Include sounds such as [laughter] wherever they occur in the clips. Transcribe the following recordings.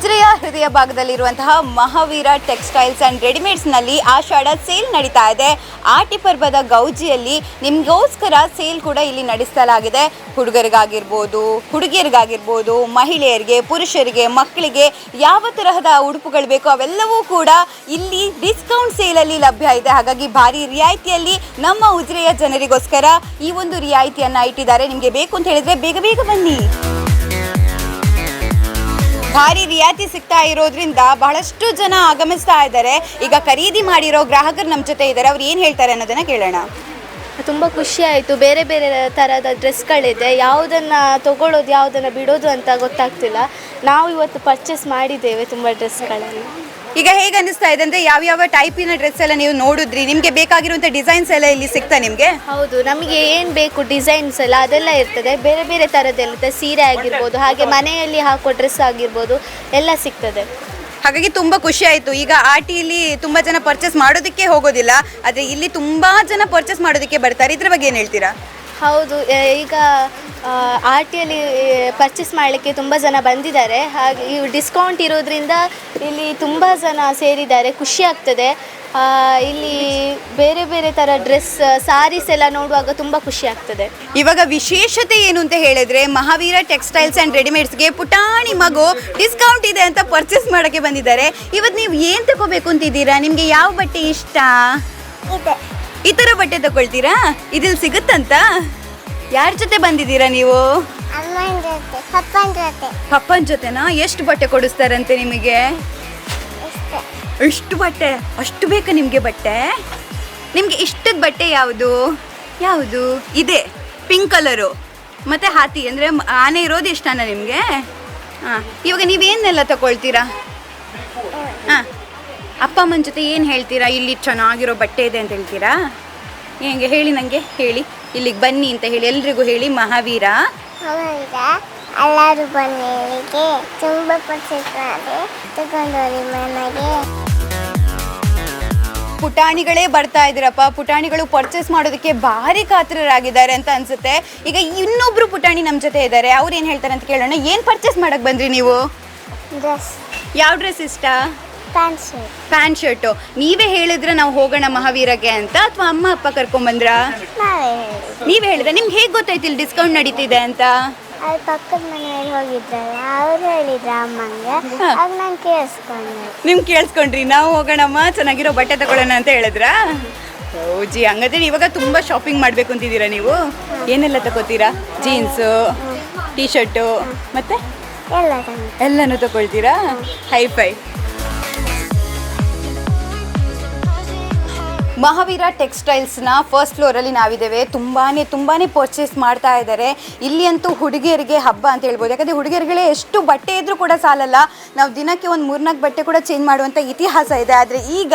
ಉಜಿರೆಯ ಹೃದಯ ಭಾಗದಲ್ಲಿರುವಂತಹ Mahavir textiles and ರೆಡಿಮೇಡ್ಸ್ನಲ್ಲಿ ಆಷಾಢ ಸೇಲ್ ನಡೀತಾ ಇದೆ. ಆಟಿ ಪರ್ವದ ಗೌಜಿಯಲ್ಲಿ ನಿಮಗೋಸ್ಕರ ಸೇಲ್ ಕೂಡ ಇಲ್ಲಿ ನಡೆಸಲಾಗಿದೆ. ಹುಡುಗರಿಗಾಗಿರ್ಬೋದು, ಹುಡುಗಿಯರಿಗಾಗಿರ್ಬೋದು, ಮಹಿಳೆಯರಿಗೆ, ಪುರುಷರಿಗೆ, ಮಕ್ಕಳಿಗೆ ಯಾವ ತರಹದ ಉಡುಪುಗಳು ಬೇಕೋ ಅವೆಲ್ಲವೂ ಕೂಡ ಇಲ್ಲಿ ಡಿಸ್ಕೌಂಟ್ ಸೇಲಲ್ಲಿ ಲಭ್ಯ ಇದೆ. ಹಾಗಾಗಿ ಭಾರಿ ರಿಯಾಯಿತಿಯಲ್ಲಿ ನಮ್ಮ ಉಜಿರೆಯ ಜನರಿಗೋಸ್ಕರ ಈ ಒಂದು ರಿಯಾಯಿತಿಯನ್ನು ಇಟ್ಟಿದ್ದಾರೆ. ನಿಮಗೆ ಬೇಕು ಅಂತ ಹೇಳಿದ್ರೆ ಬೇಗ ಬೇಗ ಬನ್ನಿ. ಭಾರಿ ರಿಯಾಯಿತಿ ಸಿಗ್ತಾ ಇರೋದ್ರಿಂದ ಬಹಳಷ್ಟು ಜನ ಆಗಮಿಸ್ತಾ ಇದ್ದಾರೆ. ಈಗ ಖರೀದಿ ಮಾಡಿರೋ ಗ್ರಾಹಕರು ನಮ್ಮ ಜೊತೆ ಇದ್ದಾರೆ. ಅವ್ರು ಏನು ಹೇಳ್ತಾರೆ ಅನ್ನೋದನ್ನ ಕೇಳೋಣ. ತುಂಬ ಖುಷಿ ಆಯಿತು. ಬೇರೆ ಬೇರೆ ಥರದ ಡ್ರೆಸ್ಗಳಿದೆ. ಯಾವುದನ್ನು ತಗೊಳ್ಳೋದು ಯಾವುದನ್ನು ಬಿಡೋದು ಅಂತ ಗೊತ್ತಾಗ್ತಿಲ್ಲ. ನಾವು ಇವತ್ತು ಪರ್ಚೇಸ್ ಮಾಡಿದ್ದೇವೆ ತುಂಬ ಡ್ರೆಸ್ಗಳನ್ನು. ಈಗ ಹೇಗೆ ಅನಿಸ್ತಾ ಇದೆ ಅಂದ್ರೆ ಯಾವ ಯಾವ ಟೈಪಿನ ಡ್ರೆಸ್ ಎಲ್ಲ ನೀವು ನೋಡಿದ್ರಿ? ನಿಮಗೆ ಬೇಕಾಗಿರುವಂತ ಡಿಸೈನ್ಸ್ ಎಲ್ಲ ಇಲ್ಲಿ ಸಿಗ್ತಾ ನಿಮಗೆ? ಹೌದು ನಮಗೆ ಏನು ಬೇಕು ಡಿಸೈನ್ಸ್ ಎಲ್ಲ ಅದೆಲ್ಲ ಇರ್ತದೆ. ಬೇರೆ ಬೇರೆ ಥರದ್ದಿರುತ್ತೆ ಸೀರೆ ಆಗಿರ್ಬೋದು ಹಾಗೆ ಮನೆಯಲ್ಲಿ ಹಾಕೋ ಡ್ರೆಸ್ ಆಗಿರ್ಬೋದು ಎಲ್ಲ ಸಿಗ್ತದೆ. ಹಾಗಾಗಿ ತುಂಬಾ ಖುಷಿ ಆಯ್ತು. ಈಗ ಆಟಿಲಿ ತುಂಬಾ ಜನ ಪರ್ಚೇಸ್ ಮಾಡೋದಕ್ಕೆ ಹೋಗೋದಿಲ್ಲ ಆದ್ರೆ ಇಲ್ಲಿ ತುಂಬಾ ಜನ ಪರ್ಚೇಸ್ ಮಾಡೋದಕ್ಕೆ ಬರ್ತಾರೆ. ಇದ್ರ ಬಗ್ಗೆ ಏನ್ ಹೇಳ್ತೀರಾ? ಹೌದು ಈಗ ಆರ್ ಟಿಯಲ್ಲಿ ಪರ್ಚೇಸ್ ಮಾಡಲಿಕ್ಕೆ ತುಂಬ ಜನ ಬಂದಿದ್ದಾರೆ. ಹಾಗೆ ಇವು ಡಿಸ್ಕೌಂಟ್ ಇರೋದ್ರಿಂದ ಇಲ್ಲಿ ತುಂಬ ಜನ ಸೇರಿದ್ದಾರೆ. ಖುಷಿ ಆಗ್ತದೆ. ಇಲ್ಲಿ ಬೇರೆ ಬೇರೆ ಥರ ಡ್ರೆಸ್ ಸಾರೀಸ್ ಎಲ್ಲ ನೋಡುವಾಗ ತುಂಬ ಖುಷಿ ಆಗ್ತದೆ. ಇವಾಗ ವಿಶೇಷತೆ ಏನು ಅಂತ ಹೇಳಿದ್ರೆ ಮಹಾವೀರ ಟೆಕ್ಸ್ಟೈಲ್ಸ್ ಅಂಡ್ ರೆಡಿಮೇಡ್ಸ್ಗೆ ಪುಟಾಣಿ ಮಗು ಡಿಸ್ಕೌಂಟ್ ಇದೆ ಅಂತ ಪರ್ಚೇಸ್ ಮಾಡೋಕ್ಕೆ ಬಂದಿದ್ದಾರೆ. ಇವತ್ತು ನೀವು ಏನು ತಗೋಬೇಕು ಅಂತಿದ್ದೀರಾ? ನಿಮಗೆ ಯಾವ ಬಟ್ಟೆ ಇಷ್ಟ? ಈ ತರ ಬಟ್ಟೆ ತಗೊಳ್ತೀರಾ? ಇದಿಲ್ ಸಿಗುತ್ತಂತ? ಯಾರ ಜೊತೆ ಬಂದಿದ್ದೀರಾ ನೀವು? ಅಮ್ಮನ ಜೊತೆ ಪಪ್ಪನ ಜೊತೆ. ಪಪ್ಪನ ಜೊತೆನಾ? ಎಷ್ಟು ಬಟ್ಟೆ ಕೊಡಿಸ್ತಾರಂತೆ ನಿಮಗೆ? ಇಷ್ಟು ಎಷ್ಟು ಬಟ್ಟೆ? ಅಷ್ಟು ಬೇಕಾ ನಿಮಗೆ ಬಟ್ಟೆ? ನಿಮಗೆ ಇಷ್ಟದ ಬಟ್ಟೆ ಯಾವುದು? ಯಾವುದು? ಇದೆ ಪಿಂಕ್ ಕಲರು. ಮತ್ತೆ ಹಾತಿ ಅಂದರೆ ಆನೆ ಇರೋದು ಇಷ್ಟನಾ ನಿಮಗೆ? ಹಾಂ ಇವಾಗ ನೀವೇನೆಲ್ಲ ತಗೊಳ್ತೀರಾ? ಹಾಂ. ಅಪ್ಪ ಅಮ್ಮನ ಜೊತೆ ಏನು ಹೇಳ್ತೀರಾ? ಇಲ್ಲಿ ಚೆನ್ನಾಗಿರೋ ಬಟ್ಟೆ ಇದೆ ಅಂತ ಹೇಳ್ತೀರಾ? ಹೆಂಗೆ ಹೇಳಿ ನನಗೆ ಹೇಳಿ. ಇಲ್ಲಿಗೆ ಬನ್ನಿ ಅಂತ ಹೇಳಿ ಎಲ್ರಿಗೂ ಹೇಳಿ ಮಹಾವೀರ. ಎಲ್ಲರೂ ಬಂದಿಗೆ ತುಂಬ ಮನೆಗೆ ಪುಟಾಣಿಗಳೇ ಬರ್ತಾ ಇದ್ದೀರಪ್ಪ. ಪುಟಾಣಿಗಳು ಪರ್ಚೇಸ್ ಮಾಡೋದಕ್ಕೆ ಭಾರಿ ಕಾತರರಾಗಿದ್ದಾರೆ ಅಂತ ಅನ್ಸುತ್ತೆ. ಈಗ ಇನ್ನೊಬ್ರು ಪುಟಾಣಿ ನಮ್ಮ ಜೊತೆ ಇದ್ದಾರೆ. ಅವ್ರು ಏನು ಹೇಳ್ತಾರೆ ಅಂತ ಕೇಳೋಣ. ಏನು ಪರ್ಚೇಸ್ ಮಾಡಕ್ ಬಂದ್ರಿ ನೀವು? ಡ್ರೆಸ್ ಯಾವ ಡ್ರೆಸ್ ಇಷ್ಟ? Pant shirt. Pant shirt. ನೀವೇ ಹೇಳಿದ್ರೆ ನಾವು ಹೋಗೋಣ ಮಹಾವೀರಗೆ ಅಂತ ಅಥವಾ ಅಮ್ಮ ಅಪ್ಪ ಕರ್ಕೊಂಬಂದ್ರಾ ನಾವೇ ನೀವೇ ಹೇಳಿದ್ರೆ. ನಿಮ್ಗೆ ಹೇಗೆ ಗೊತ್ತಾಯ್ತು ಇಲ್ಲಿ ಡಿಸ್ಕೌಂಟ್ ನಡೀತಿದೆ ಅಂತ? ಅಲ್ಲಿ ಪಕ್ಕದ ಮನೆಯಲ್ಲಿ ಹೋಗಿದ್ರಲ್ಲ ಅವ್ರು ಹೇಳಿದ್ರ ಅಮ್ಮಂಗೆ. ಆಗ ನಾನು ಕೇಳಿಸ್ಕೊಂಡೆ. ನಿಮ್ಗೆ ಕೇಳಿಸ್ಕೊಂಡ್ರಿ. ನಾವು ಹೋಗೋಣಮ್ಮ ಚೆನ್ನಾಗಿರೋ ಬಟ್ಟೆ ತಗೊಳ್ಳೋಣ ಅಂತ ಹೇಳಿದ್ರಾ? ಜಿ ಹಂಗಾದ್ರೆ ಇವಾಗ ತುಂಬ ಶಾಪಿಂಗ್ ಮಾಡಬೇಕು ಅಂತಿದ್ದೀರಾ ನೀವು? ಏನೆಲ್ಲ ತಗೋತೀರಾ ಜೀನ್ಸು ಟೀ ಶರ್ಟು ಮತ್ತೆ? ಎಲ್ಲ ತಂದು ಎಲ್ಲನೂ ತಗೊಳ್ತೀರಾ? ಹೈ ಮಹಾವೀರ ಟೆಕ್ಸ್ಟೈಲ್ಸ್ನ ಫಸ್ಟ್ ಫ್ಲೋರಲ್ಲಿ ನಾವಿದ್ದೇವೆ. ತುಂಬಾ ತುಂಬಾ ಪರ್ಚೇಸ್ ಮಾಡ್ತಾ ಇದ್ದಾರೆ. ಇಲ್ಲಿ ಅಂತೂ ಹುಡುಗಿಯರಿಗೆ ಹಬ್ಬ ಅಂತ ಹೇಳ್ಬೋದು. ಯಾಕಂದರೆ ಹುಡುಗಿಯರಿಗೆ ಎಷ್ಟು ಬಟ್ಟೆ ಇದ್ರೂ ಕೂಡ ಸಾಲಲ್ಲ. ನಾವು ದಿನಕ್ಕೆ ಒಂದು ಮೂರ್ನಾಲ್ಕು ಬಟ್ಟೆ ಕೂಡ ಚೇಂಜ್ ಮಾಡುವಂಥ ಇತಿಹಾಸ ಇದೆ. ಆದರೆ ಈಗ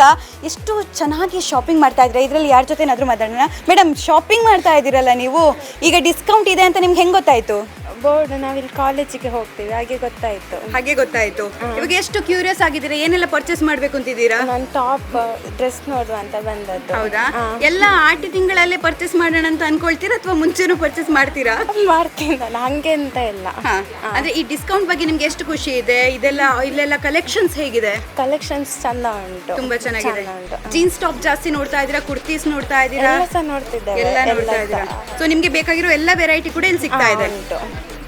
ಎಷ್ಟು ಚೆನ್ನಾಗಿ ಶಾಪಿಂಗ್ ಮಾಡ್ತಾ ಇದ್ದಾರೆ ಇದರಲ್ಲಿ ಯಾರ ಜೊತೆ ಏನಾದರೂ ಮಾತಾಡೋಣ? ಮೇಡಮ್ ಶಾಪಿಂಗ್ ಮಾಡ್ತಾ ಇದ್ದೀರಲ್ಲ ನೀವು? ಈಗ ಡಿಸ್ಕೌಂಟ್ ಇದೆ ಅಂತ ನಿಮ್ಗೆ ಹೆಂಗೆ ಗೊತ್ತಾಯಿತು? ಬೋರ್ಡ್ ನಾವಿಲ್ಲಿ ಕಾಲೇಜಿಗೆ ಹೋಗ್ತೀವಿ ಹಾಗೆ ಗೊತ್ತಾಯ್ತು. ಹಾಗೆ ಗೊತ್ತಾಯ್ತು. ಇವಾಗ ಎಷ್ಟು ಕ್ಯೂರಿಯಸ್ ಆಗಿದ್ದೀರಾ? ಏನೆಲ್ಲ ಪರ್ಚೇಸ್ ಮಾಡ್ಬೇಕು ಅಂತಿದ್ದೀರಾ? ನಾನು ಟಾಪ್ ಡ್ರೆಸ್ ನೋಡುವ ಅಂತ ಬಂದದ್ದು. ಹೌದಾ? ಎಲ್ಲ ಆಟಿ ತಿಂಗಳಲ್ಲೇ ಪರ್ಚೇಸ್ ಮಾಡೋಣ ಅಂತ ಅನ್ಕೊಳ್ತೀರಾ ಅಥವಾ ಮುಂಚೆನೂ ಪರ್ಚೇಸ್ ಮಾಡ್ತೀರಾ? ಮಾಡ್ತೀನಿ ನಾನು ಹಂಗೆ ಅಂತ ಇಲ್ಲ. ಹಾ. ಅಂದ್ರೆ ಈ ಡಿಸ್ಕೌಂಟ್ ಬಗ್ಗೆ ನಿಮ್ಗೆ ಎಷ್ಟು ಖುಷಿ ಇದೆ? ಇದೆಲ್ಲ ಇಲ್ಲೆಲ್ಲ ಕಲೆಕ್ಷನ್ಸ್ ಹೇಗಿದೆ? ಕಲೆಕ್ಷನ್ಸ್ ಚಂದ ಉಂಟು. ತುಂಬಾ ಚೆನ್ನಾಗಿದೆ. ಚೆಂದ ಉಂಟು. ಜೀನ್ಸ್ ಟಾಪ್ ಜಾಸ್ತಿ ನೋಡ್ತಾ ಇದ್ದೀರಾ? ಕುರ್ತೀಸ್ ನೋಡ್ತಾ ಇದ್ದೀರಾ? ಎಲ್ಲ ಸಹ ನೋಡ್ತಿದ್ದೇವೆ. ಎಲ್ಲ ನೋಡ್ತಾ ಎಲ್ಲ ಇದ್ದೀರಾ? ಸೊ ನಿಮ್ಗೆ ಬೇಕಾಗಿರೋ ಎಲ್ಲ ವೆರೈಟಿ ಕೂಡ ಇಲ್ಲಿ ಸಿಗ್ತಾ ಇದೆ. ಉಂಟು.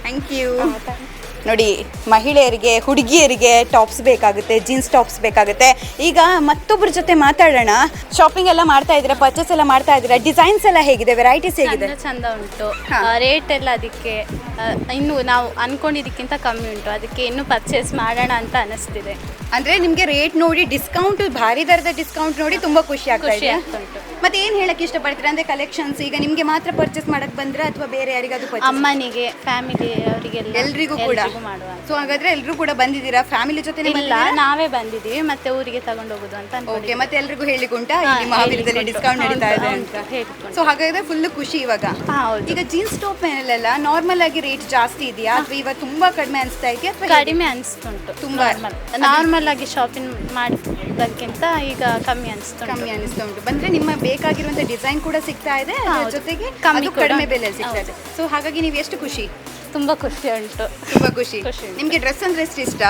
ಥ್ಯಾಂಕ್ ಯು ನೋಡಿ ಮಹಿಳೆಯರಿಗೆ ಹುಡುಗಿಯರಿಗೆ ಟಾಪ್ಸ್ ಬೇಕಾಗುತ್ತೆ ಜೀನ್ಸ್ ಟಾಪ್ಸ್ ಬೇಕಾಗುತ್ತೆ. ಈಗ ಮತ್ತೊಬ್ಬರ ಜೊತೆ ಮಾತಾಡೋಣ. ಶಾಪಿಂಗ್ ಎಲ್ಲ ಮಾಡ್ತಾ ಇದ್ದೀರಾ? ಪರ್ಚೇಸ್ ಎಲ್ಲ ಮಾಡ್ತಾ ಇದ್ದೀರಾ? ಡಿಸೈನ್ಸ್ ಎಲ್ಲ ಹೇಗಿದೆ? ವೆರೈಟೀಸ್ ಹೇಗಿದೆ? ಚಂದ ಉಂಟು. ರೇಟ್ ಎಲ್ಲ ಅದಕ್ಕೆ ಇನ್ನು ನಾವು ಅನ್ಕೊಂಡಿದ್ದಕ್ಕಿಂತ ಕಮ್ಮಿ ಉಂಟು. ಅದಕ್ಕೆ ಇನ್ನು ಪರ್ಚೇಸ್ ಮಾಡೋಣ ಅಂತ ಅನಿಸ್ತಿದೆ. ಅಂದ್ರೆ ನಿಮ್ಗೆ ರೇಟ್ ನೋಡಿ ಡಿಸ್ಕೌಂಟ್ ಭಾರಿ ದರದ ಡಿಸ್ಕೌಂಟ್ ನೋಡಿ ತುಂಬಾ ಖುಷಿ ಆಗ್ತಾ ಇದೆ. ಮತ್ತೆ ಏನ್ ಹೇಳಕ್ ಇಷ್ಟಪಡ್ತೀರಾ? ಅಂದ್ರೆ ಕಲೆಕ್ಷನ್ಸ್ ಈಗ ನಿಮ್ಗೆ ಮಾತ್ರ ಪರ್ಚೇಸ್ ಮಾಡಕ್ ಬಂದ್ರೆ ಅಥವಾ ಬೇರೆ ಯಾರಿಗಾದ್ರೂ purchase- ಅಮ್ಮನಿಗೆ ಫ್ಯಾಮಿಲಿ ಅವರಿಗೆಲ್ಲ ಎಲ್ರಿಗೂ ಕೂಡ. ಎಲ್ರಿಗೂ ಮಾಡುವ. ಸೊ ಹಾಗಾದ್ರೆ ಎಲ್ರು ಕೂಡ ಬಂದಿದ್ದೀರಾ? ಫ್ಯಾಮಿಲಿ ಜೊತೆ ಇಲ್ಲ ನಾವೇ ಬಂದಿದ್ದೀವಿ ಮತ್ತೆ ಊರಿಗೆ ತಗೊಂಡು ಹೋಗುದು ಅಂತ ಓಕೆ ಮತ್ತೆ ಎಲ್ರಿಗೂ ಹೇಳಿಕೊಂಡ ಮಹಾವೀರದಲ್ಲಿ ಡಿಸ್ಕೌಂಟ್ ನಡೀತಾ ಇದೆ ಅಂತ. ಸೊ ಹಾಗಾದ್ರೆ ಫುಲ್ ಖುಷಿ ಇವಾಗ. ಹೌದು. ಈಗ ಜೀನ್ಸ್ ಟಾಪ್ ಮೇಲೆಲ್ಲ ನಾರ್ಮಲ್ ಆಗಿ ರೇಟ್ ಜಾಸ್ತಿ ಇದೆಯಾ? ಅಥವಾ ಇವಾಗ ತುಂಬಾ ಕಡಿಮೆ ಅನಿಸ್ತಾ ಇದೆಯಾ? ಅಥವಾ ಕಡಿಮೆ ಅನಿಸ್ತುಂಟು ತುಂಬಾ? ನಾರ್ಮಲ್ ಆಗಿ ಶಾಪಿಂಗ್ ಮಾಡಿದ್ದಕ್ಕಿಂತ ಈಗ ಕಮ್ಮಿ ಅನಿಸ್ತುಂಟು ಕಮ್ಮಿ ಅನಿಸ್ತಾ ಉಂಟು. ಬಂದ್ರೆ ನಿಮ್ಮ ಬೇಕಾಗಿರುವಂತ ಡಿಸೈನ್ ಕೂಡ ಸಿಗ್ತಾ ಇದೆ. ಅದ್ರ ಜೊತೆಗೆ ಕಮ್ಮಿ ಕಡಿಮೆ ಬೆಲೆಯಲ್ಲಿ ಬೆಲೆ ಸಿಗ್ತಾ ಇದೆ. ಸೊ ಹಾಗಾಗಿ ನೀವು ಎಷ್ಟು ಖುಷಿ? ತುಂಬಾ ಖುಷಿ ಉಂಟು. ತುಂಬಾ ಖುಷಿ. ಖುಷಿ ನಿಮ್ಗೆ ಡ್ರೆಸ್ ಅಂದ್ರೆ ಎಷ್ಟು ಇಷ್ಟ?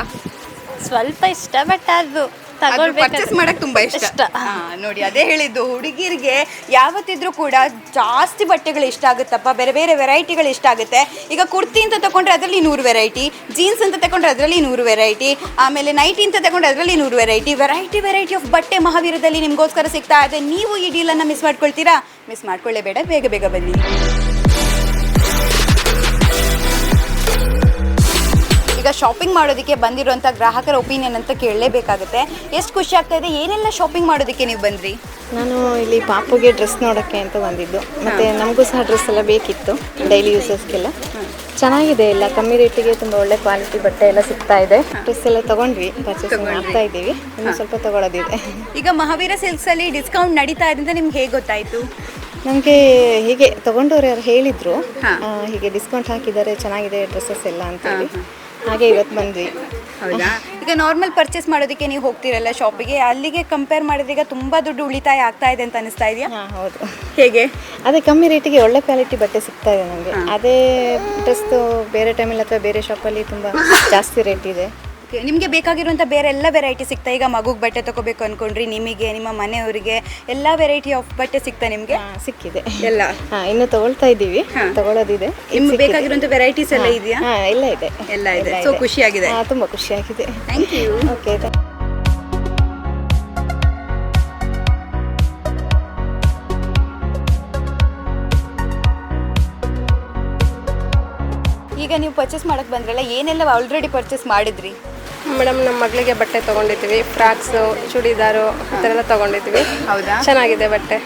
ಸ್ವಲ್ಪ ಇಷ್ಟ ಬಟ್ ಅದು ಪರ್ಚೇಸ್ ಮಾಡಕ್ ತುಂಬಾ ಇಷ್ಟ. ನೋಡಿ ಅದೇ ಹೇಳಿದ್ದು ಹುಡುಗಿರಿಗೆ ಯಾವತ್ತಿದ್ರೂ ಕೂಡ ಜಾಸ್ತಿ ಬಟ್ಟೆಗಳು ಇಷ್ಟ ಆಗುತ್ತಪ್ಪ ಬೇರೆ ಬೇರೆ ವೆರೈಟಿಗಳು ಇಷ್ಟ ಆಗುತ್ತೆ. ಈಗ ಕುರ್ತಿ ಅಂತ ತಗೊಂಡ್ರೆ ಅದರಲ್ಲಿ ನೂರು ವೆರೈಟಿ ಜೀನ್ಸ್ ಅಂತ ತಗೊಂಡ್ರೆ ಅದರಲ್ಲಿ ನೂರು ವೆರೈಟಿ ಆಮೇಲೆ ನೈಟಿ ಅಂತ ತಗೊಂಡ್ರೆ ಅದರಲ್ಲಿ ನೂರು ವೆರೈಟಿ ವೆರೈಟಿ ವೆರೈಟಿ ಆಫ್ ಬಟ್ಟೆ ಮಹಾವೀರದಲ್ಲಿ ನಿಮಗೋಸ್ಕರ ಸಿಗ್ತಾ ಇದೆ. ನೀವು ಈ ಡೀಲನ್ನು ಮಿಸ್ ಮಾಡ್ಕೊಳ್ತೀರಾ? ಮಿಸ್ ಮಾಡ್ಕೊಳ್ಳೇಬೇಡ ಬೇಗ ಬೇಗ ಬನ್ನಿ. ಈಗ ಶಾಪಿಂಗ್ ಮಾಡೋದಕ್ಕೆ ಬಂದಿರುವಂಥ ಗ್ರಾಹಕರ ಒಪಿನಿಯನ್ ಅಂತ ಕೇಳಲೇಬೇಕಾಗುತ್ತೆ. ಎಷ್ಟು ಖುಷಿ ಆಗ್ತಾ ಇದೆ? ಏನೆಲ್ಲ ಶಾಪಿಂಗ್ ಮಾಡೋದಕ್ಕೆ ನೀವು ಬಂದ್ರಿ? ನಾನು ಇಲ್ಲಿ ಪಾಪುಗೆ ಡ್ರೆಸ್ ನೋಡೋಕ್ಕೆ ಅಂತ ಬಂದಿದ್ದು. ಮತ್ತೆ ನಮಗೂ ಸಹ ಡ್ರೆಸ್ ಎಲ್ಲ ಬೇಕಿತ್ತು ಡೈಲಿ ಯೂಸಸ್ಗೆಲ್ಲ ಚೆನ್ನಾಗಿದೆ ಎಲ್ಲ ಕಮ್ಮಿ ರೇಟಿಗೆ ತುಂಬ ಒಳ್ಳೆ ಕ್ವಾಲಿಟಿ ಬಟ್ಟೆ ಎಲ್ಲ ಸಿಗ್ತಾ ಇದೆ. ಡ್ರೆಸ್ ಎಲ್ಲ ತಗೊಂಡ್ವಿ ಪರ್ಚೇಸ್ ಮಾಡ್ತಾ ಇದ್ದೀವಿ. ಇನ್ನು ಸ್ವಲ್ಪ ತಗೊಳ್ಳೋದಿದೆ ಈಗ ಮಹಾವೀರ ಸಿಲ್ಕ್ಸ್ ಅಲ್ಲಿ ಡಿಸ್ಕೌಂಟ್ ನಡೀತಾ ಇದೆ ಅಂತ ನಿಮ್ಗೆ ಹೇಗೆ ಗೊತ್ತಾಯಿತು? ನಮಗೆ ಹೀಗೆ ತಗೊಂಡವ್ರು ಯಾರು ಹೇಳಿದ್ರು. ಹೀಗೆ ಡಿಸ್ಕೌಂಟ್ ಹಾಕಿದ್ದಾರೆ ಚೆನ್ನಾಗಿದೆ ಡ್ರೆಸ್ಸಸ್ ಎಲ್ಲ ಅಂತೇಳಿ ಹಾಗೆ ಇವತ್ತು ಬಂದ್ವಿ. ಹೌದಾ? [laughs] ಈಗ ನಾರ್ಮಲ್ ಪರ್ಚೇಸ್ ಮಾಡೋದಕ್ಕೆ ನೀವು ಹೋಗ್ತಿರಲ್ಲ ಶಾಪಿಗೆ ಅಲ್ಲಿಗೆ ಕಂಪೇರ್ ಮಾಡಿದ್ರೆ ಈಗ ತುಂಬಾ ದುಡ್ಡು ಉಳಿತಾಯ ಆಗ್ತಾ ಇದೆ ಅಂತ ಅನಿಸ್ತಾ ಇದೆಯಾ? ಹಾಂ ಹೌದು. ಹೇಗೆ? ಅದೇ ಕಮ್ಮಿ ರೇಟಿಗೆ ಒಳ್ಳೆ ಕ್ವಾಲಿಟಿ ಬಟ್ಟೆ ಸಿಗ್ತಾ ಇದೆ ನಮಗೆ. ಅದೇ ಡ್ರೆಸ್ದು ಬೇರೆ ಟೈಮಲ್ಲಿ ಅಥವಾ ಬೇರೆ ಶಾಪಲ್ಲಿ ತುಂಬ [laughs] ಜಾಸ್ತಿ ರೇಟ್ ಇದೆ. Okay, ನಿಮ್ಗೆ ಬೇಕಾಗಿರುವಂಥ ಬೇರೆ ಎಲ್ಲ ವೆರೈಟಿ ಸಿಗ್ತಾ? ಈಗ ಮಗುಗೆ ಬಟ್ಟೆ ತಗೋಬೇಕು ಅನ್ಕೊಂಡ್ರಿ ನಿಮಗೆ ನಿಮ್ಮ ಮನೆಯವರಿಗೆ ಎಲ್ಲ ವೆರೈಟಿ ಆಫ್ ಬಟ್ಟೆ ಸಿಗ್ತಾ ನಿಮಗೆ? ಸಿಕ್ಕಿದೆ. ಎಲ್ಲ? ಹಾ ಇನ್ನು ತಗೊಳ್ತಾ ಇದ್ದೀವಿ. ತಗೊಳ್ಳೋದಿದೆ. ನಿಮ್ಗೆ ಬೇಕಾಗಿರುವಂಥ ವೆರೈಟೀಸ್ ಎಲ್ಲ ಇದೆಯಾ? ಹಾ ಎಲ್ಲ ಇದೆ. ಎಲ್ಲ ಇದೆ. ಸೊ ಖುಷಿಯಾಗಿದೆ. ತುಂಬ ತುಂಬಾ ಖುಷಿಯಾಗಿದೆ. ಥ್ಯಾಂಕ್ ಯು ಓಕೆ ಈಗ ನೀವು ಪರ್ಚೇಸ್ ಮಾಡಕ್ ಬಂದ್ರಲ್ಲ ಏನೆಲ್ಲ ಆಲ್ರೆಡಿ ಪರ್ಚೇಸ್ ಮಾಡಿದ್ರಿ? ಮೇಡಮ್ ನಮ್ಮ ಮಗಳಿಗೆ ಬಟ್ಟೆ ತೊಗೊಂಡಿದ್ದೀವಿ. ಫ್ರಾಕ್ಸು ಚೂಡಿದಾರು ಆ ಥರ ಎಲ್ಲ ತೊಗೊಂಡಿದ್ದೀವಿ. ಹೌದಾ? ಚೆನ್ನಾಗಿದೆ ಬಟ್ಟೆ.